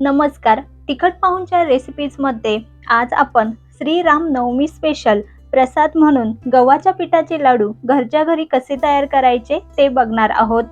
नमस्कार. तिखट पाहूनच्या रेसिपीजमध्ये आज आपण श्रीराम नवमी स्पेशल प्रसाद म्हणून गव्हाच्या पिठाचे लाडू घरच्या घरी कसे तयार करायचे ते बघणार आहोत.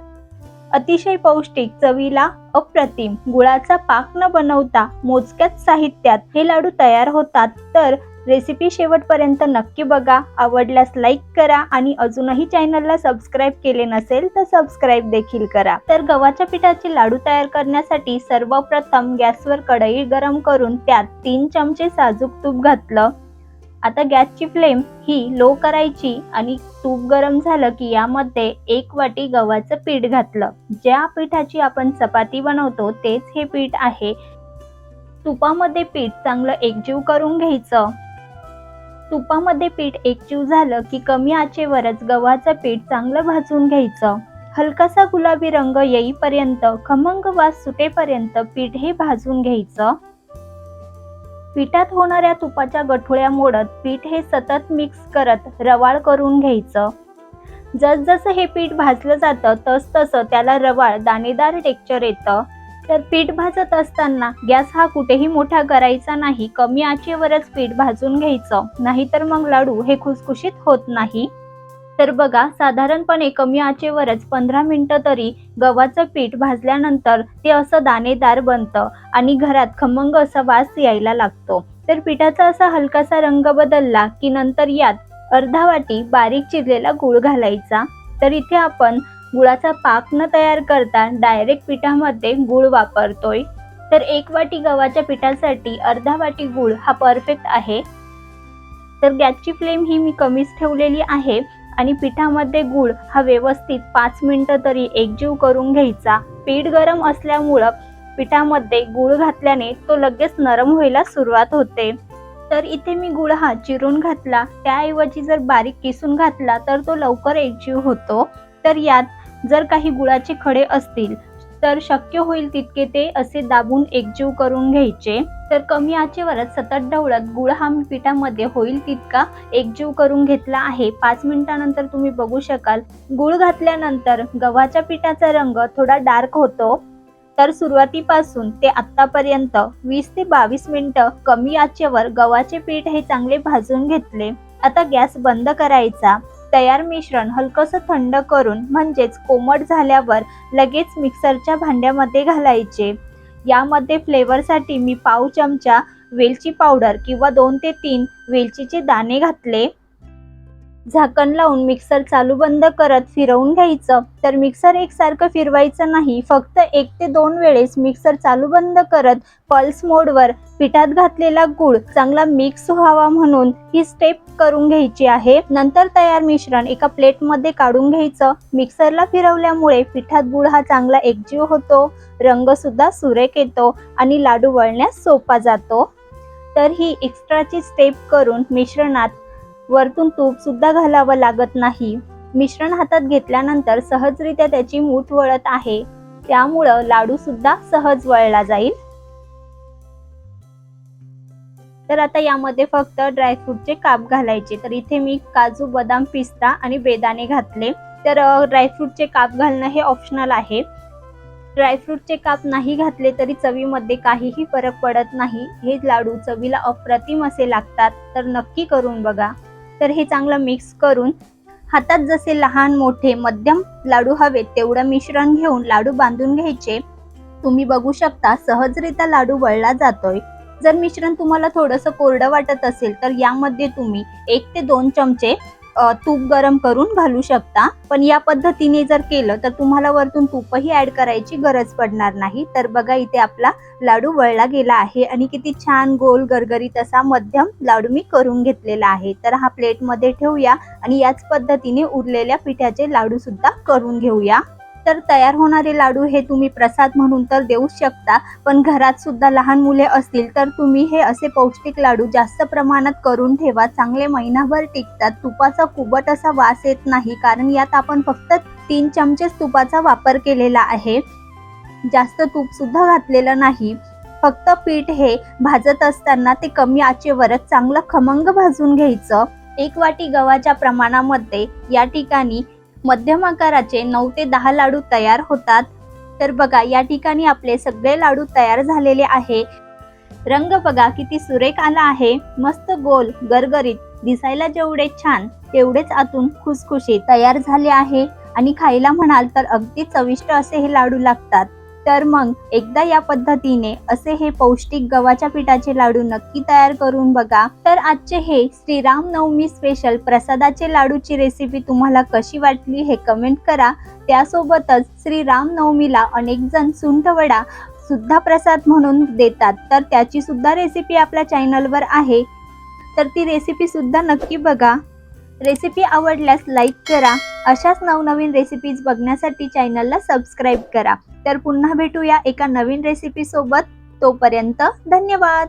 अतिशय पौष्टिक चवीला अप्रतिम गुळाचा पाक न बनवता मोजक्याच साहित्यात हे लाडू तयार होतात. तर रेसिपी शेवटपर्यंत नक्की बघा. आवडल्यास लाईक करा आणि अजूनही चॅनलला सबस्क्राईब केले नसेल तर सबस्क्राईब देखील करा. तर गव्हाच्या पिठाचे लाडू तयार करण्यासाठी सर्वप्रथम गॅसवर कढई गरम करून त्यात तीन चमचे साजूक तूप घातलं. आता गॅसची फ्लेम ही लो करायची आणि तूप गरम झालं की यामध्ये एक वाटी गव्हाचं पीठ घातलं. ज्या पिठाची आपण चपाती बनवतो तेच हे पीठ आहे. तुपामध्ये पीठ चांगलं एकजीव करून घ्यायचं. तुपामध्ये पीठ एकजीव झालं की कमी आचेवरच गव्हाचं पीठ चांगलं भाजून घ्यायचं. हलकासा गुलाबी रंग येईपर्यंत खमंग वास सुटेपर्यंत पीठ हे भाजून घ्यायचं. पिठात होणाऱ्या तुपाच्या गठुळ्या मोडत पीठ हे सतत मिक्स करत रवाळ करून घ्यायचं. जसजसं हे पीठ भाजलं जातं तस तसं त्याला रवाळ दाणेदार टेक्चर येतं. तर पीठ भाजत असताना गॅस हा कुठेही मोठा करायचा नाही. कमी आचेवरच पीठ भाजून घ्यायचं. नाहीतर मग लाडू हे खुसखुशीत होत नाही. तर बघा साधारणपणे कमी आचेवरच पंधरा मिनिटं तरी गव्हाचं पीठ भाजल्यानंतर ते असं दाणेदार बनतं आणि घरात खमंग असा वास यायला लागतो. तर पिठाचा असा हलकासा रंग बदलला की नंतर यात अर्धा वाटी बारीक चिरलेला गूळ घालायचा. तर इथे आपण गुळाचा पाक न तयार करता डायरेक्ट पिठामध्ये गूळ वापरतोय. तर एक वाटी गव्हाच्या पिठासाठी अर्धा वाटी गूळ हा परफेक्ट आहे. तर गॅसची फ्लेम ही मी कमीच ठेवलेली आहे आणि पिठामध्ये गूळ हा व्यवस्थित पाच मिनटं तरी एकजीव करून घ्यायचा. पीठ गरम असल्यामुळं पिठामध्ये गूळ घातल्याने तो लगेच नरम व्हायला सुरुवात होते. तर इथे मी गुळ हा चिरून घातला. त्याऐवजी जर बारीक किसून घातला तर तो लवकर एकजीव होतो. तर यात जर काही गुळाचे खडे असतील तर शक्य होईल तितके ते असे दाबून एकजीव करून घ्यायचे. तर कमी आचेवरच सतत ढवळत गुळ हा मी पिठामध्ये होईल तितका एकजीव करून घेतला आहे. पाच मिनिटानंतर तुम्ही बघू शकाल. गुळ घातल्यानंतर गव्हाच्या पिठाचा रंग थोडा डार्क होतो. तर सुरुवातीपासून ते आत्तापर्यंत वीस ते बावीस मिनटं कमी आचेवर गव्हाचे पीठ हे चांगले भाजून घेतले. आता गॅस बंद करायचा. तयार मिश्रण हलकंसं थंड करून म्हणजेच कोमट झाल्यावर लगेच मिक्सरच्या भांड्यामध्ये घालायचे. यामध्ये फ्लेवरसाठी मी पाव चमचा वेलची पावडर किंवा दोन ते तीन वेलचीचे दाणे घातले. झाकण लावून मिक्सर चालू बंद करत फिरवून घ्यायचं. तर मिक्सर एकसारखं फिरवायचं नाही. फक्त एक ते दोन वेळेस मिक्सर चालू बंद करत पल्स मोडवर पिठात घातलेला गूळ चांगला मिक्स व्हावा म्हणून ही स्टेप करून घ्यायची आहे. नंतर तयार मिश्रण एका प्लेटमध्ये काढून घ्यायचं. मिक्सरला फिरवल्यामुळे पिठात गूळ हा चांगला एकजीव होतो. रंग सुद्धा सुरेख येतो आणि लाडू वळण्यास सोपा जातो. तर ही एक्स्ट्राची स्टेप करून मिश्रणात वरतून तूप सुद्धा घालावं लागत नाही. मिश्रण हातात घेतल्यानंतर सहजरित्या त्याची मूठ वळत आहे. त्यामुळं लाडू सुद्धा सहज वळला जाईल. तर आता यामध्ये फक्त ड्रायफ्रूटचे काप घालायचे. तर इथे मी काजू बदाम पिस्ता आणि बेदाणे घातले. तर ड्रायफ्रूटचे काप घालणं हे ऑप्शनल आहे. ड्रायफ्रूटचे काप नाही घातले तरी चवीमध्ये काहीही फरक पडत नाही. हे लाडू चवीला अप्रतिम असे लागतात. तर नक्की करून बघा. तर हे चांगलं मिक्स करून हातात जसे लहान मोठे मध्यम लाडू हवेत तेवढं मिश्रण घेऊन लाडू बांधून घ्यायचे. तुम्ही बघू शकता सहजरित्या लाडू वळला जातोय. जर मिश्रण तुम्हाला थोडंसं कोरडं वाटत असेल तर यामध्ये तुम्ही एक ते दोन चमचे तूप गरम करून घालू शकता. पण या पद्धतीने जर केलं तर तुम्हाला वरतून तूपही ऍड करायची गरज पडणार नाही. तर बघा इथे आपला लाडू वळला गेला आहे आणि किती छान गोल गरगरीत असा मध्यम लाडू मी करून घेतलेला आहे. तर हा प्लेटमध्ये ठेवूया आणि याच पद्धतीने उरलेल्या पिठाचे लाडू सुद्धा करून घेऊया. तर तयार होणारे लाडू हे तुम्ही प्रसाद म्हणून तर देऊच शकता पण घरात सुद्धा लहान मुले असतील तर तुम्ही हे असे पौष्टिक लाडू जास्त प्रमाणात करून ठेवा. चांगले महिनाभर टिकतात. तुपाचा कुबट असा वास येत नाही कारण यात आपण फक्त तीन चमचेच तुपाचा वापर केलेला आहे. जास्त तूप सुद्धा घातलेलं नाही. फक्त पीठ हे भाजत असताना ते कमी आचेवरच चांगलं खमंग भाजून घ्यायचं. एक वाटी गव्हाच्या प्रमाणामध्ये या ठिकाणी मध्यम आकाराचे नऊ ते दहा लाडू तयार होतात. तर बघा या ठिकाणी आपले सगळे लाडू तयार झालेले आहे. रंग बघा किती सुरेख आला आहे. मस्त गोल गरगरीत दिसायला जेवढे छान तेवढेच आतून खुसखुशी तयार झाले आहे. आणि खायला म्हणाल तर अगदी चविष्ट असे हे लाडू लागतात. तर मग एकदा या पद्धतीने असे हे पौष्टिक गव्हाच्या पिठाचे लाडू नक्की तयार करून बघा. तर आजचे हे श्रीराम नवमी स्पेशल प्रसादाचे लाडूची रेसिपी तुम्हाला कशी वाटली हे कमेंट करा. त्यासोबतच श्रीराम नवमीला अनेक जण सुंठवडा सुद्धा प्रसाद म्हणून देतात. तर त्याची सुद्धा रेसिपी आपल्या चॅनलवर आहे. तर ती रेसिपी सुद्धा नक्की बघा. रेसिपी आवडल्यास लाईक करा. अशाच नवनवीन रेसिपीज बघण्यासाठी चॅनलला सबस्क्राईब करा. तर पुन्हा भेटूया एका नवीन रेसिपीसोबत तोपर्यंत धन्यवाद!